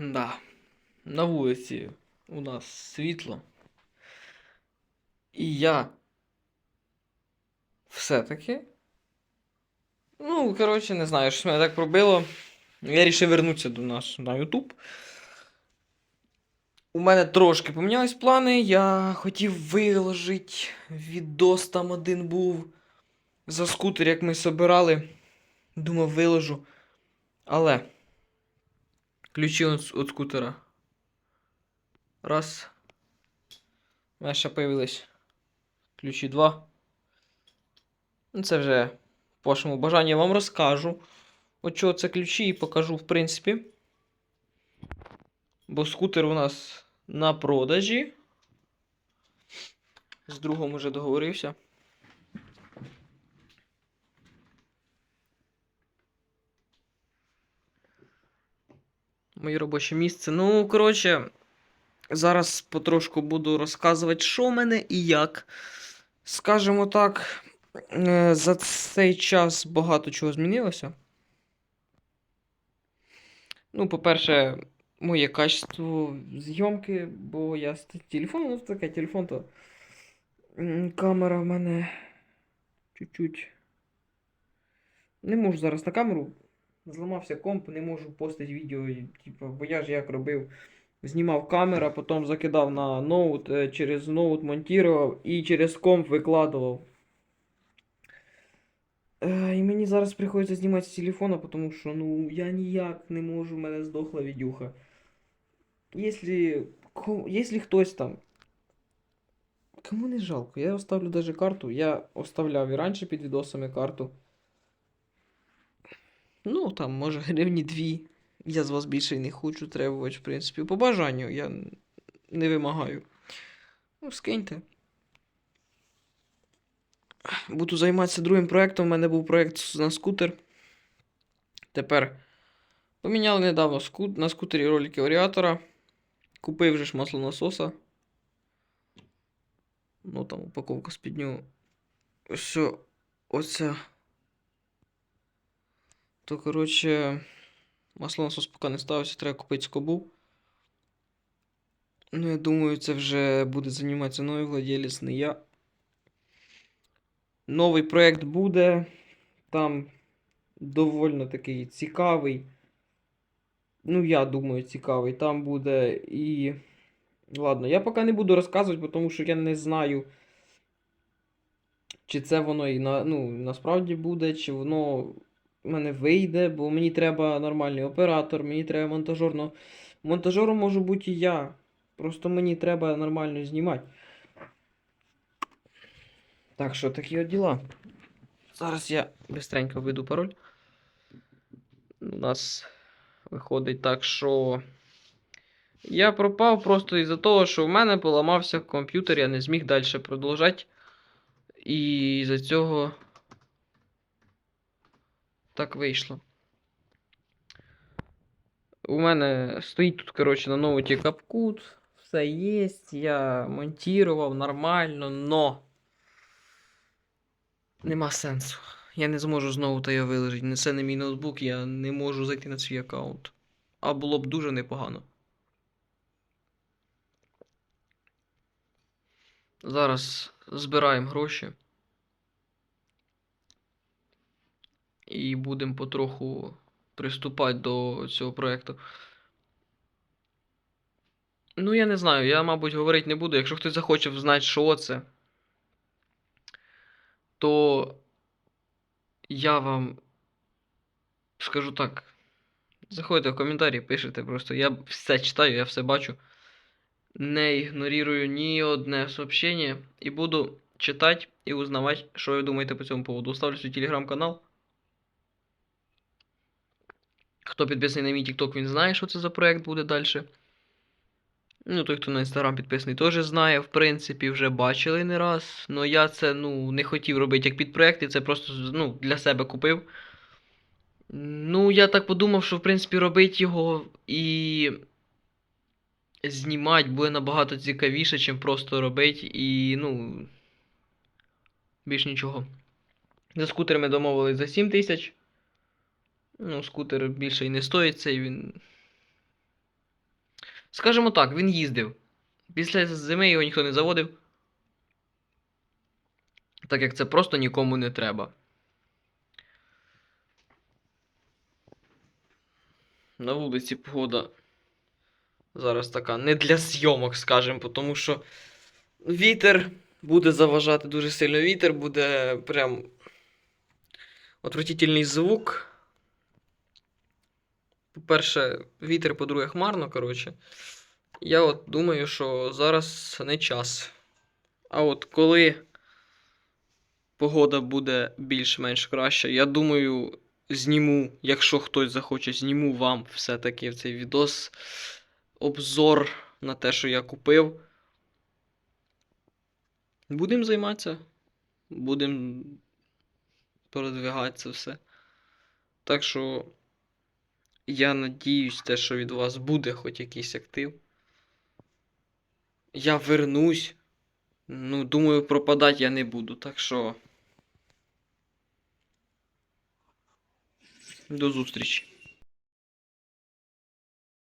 Да. На вулиці у нас світло. І я все-таки. Ну, коротше, не знаю, щось мене так пробило. Я вирішив вернутися до нас на YouTube. У мене трошки помінялись плани. Я хотів виложити відос там один був за скутер, як ми собирали. Думав, виложу. Але. Ключі от, скутера. Раз. У ще появились ключі два. Ну, це вже по вашому бажанню я вам розкажу. От чого це ключі і покажу, в принципі. Бо скутер у нас на продажі. З другом уже договорився. Моє робоче місце. Ну, коротше, зараз потрошку буду розказувати, що в мене і як. Скажімо так, е, за цей час багато чого змінилося. Ну, по-перше, моє качество зйомки, бо я з телефону, ну таке телефон, то камера в мене чуть-чуть. Не можу зараз на камеру. Зламався комп, не можу постити відео. Типу, бо я ж як робив. Знімав камера, потім закидав на ноут, е, через ноут монтував і через комп викладував. Е, І мені зараз приходиться знімати з телефона, тому що ну я ніяк не можу, в мене здохла відюха. Якщо хтось там. Кому не жалко, я оставлю даже карту. Я оставляв і раніше під відосами карту. Ну, там, може, гривні дві. Я з вас більше й не хочу требувати, в принципі. По бажанню я не вимагаю. Ну, скиньте. Буду займатися другим проєктом. У мене був проєкт на скутер. Тепер поміняли недавно ску... на скутері ролики варіатора. Купив вже ж маслонасоса. Ну там упаковка з-під нього. Все, оця. То, коротше, маслонасос поки не ставився, треба купити скобу. Ну, я думаю, це вже буде займатися новий владелець, не я. Новий проєкт буде. Там довольно такий цікавий. Ну, я думаю, цікавий. Там буде і. Ладно, я поки не буду розказувати, тому що я не знаю, чи це воно і на, ну, насправді буде, чи воно в мене вийде, бо мені треба нормальний оператор, мені треба монтажер. Ну, монтажером можу бути і я. Просто мені треба нормально знімати. Так що такі от діла. Зараз я бистренько введу пароль. У нас виходить так, що я пропав просто із-за того, що в мене поламався комп'ютер, я не зміг далі продовжати. І із-за цього так вийшло. У мене стоїть тут, коротше, на ноуті капкут. Все є, я монтував нормально, но нема сенсу. Я не зможу знову та його виложити. Це не мій ноутбук, я не можу зайти на свій аккаунт. А було б дуже непогано. Зараз збираємо гроші. І будемо потроху приступати до цього проєкту. Ну, я не знаю, я, мабуть, говорити не буду. Якщо хтось захоче знати, що це, то я вам скажу так. Заходьте в коментарі, пишете просто. Я все читаю, я все бачу. Не ігнорую ні одне сообщення і буду читати і узнавати, що ви думаєте по цьому поводу. Ставлю свій телеграм-канал. Хто підписаний на мій TikTok, він знає, що це за проект буде далі. Ну, той, хто на інстаграм підписаний, теж знає, в принципі, вже бачили не раз. Но я це ну, не хотів робити як підпроект, і це просто ну, для себе купив. Ну, я так подумав, що в принципі робити його і знімати буде набагато цікавіше, чим просто робити і, ну. Більш нічого. За скутер ми домовились за 7 тисяч. Ну, скутер більше і не стоїть цей він. Скажімо так, він їздив. Після зими його ніхто не заводив. Так як це просто нікому не треба. На вулиці погода зараз така не для зйомок, скажімо, тому що вітер буде заважати дуже сильно вітер, буде прям отвратительний звук. По-перше, вітер, по-друге, хмарно, коротше. Я от думаю, що зараз не час. А от коли погода буде більш-менш краща, я думаю, зніму, якщо хтось захоче, зніму вам все-таки в цей відос обзор на те, що я купив. Будемо займатися. Будемо продвигати це все. Так що я надіюсь, те, що від вас буде хоч якийсь актив. Я вернусь. Ну, думаю, пропадати я не буду. Так що. До зустрічі.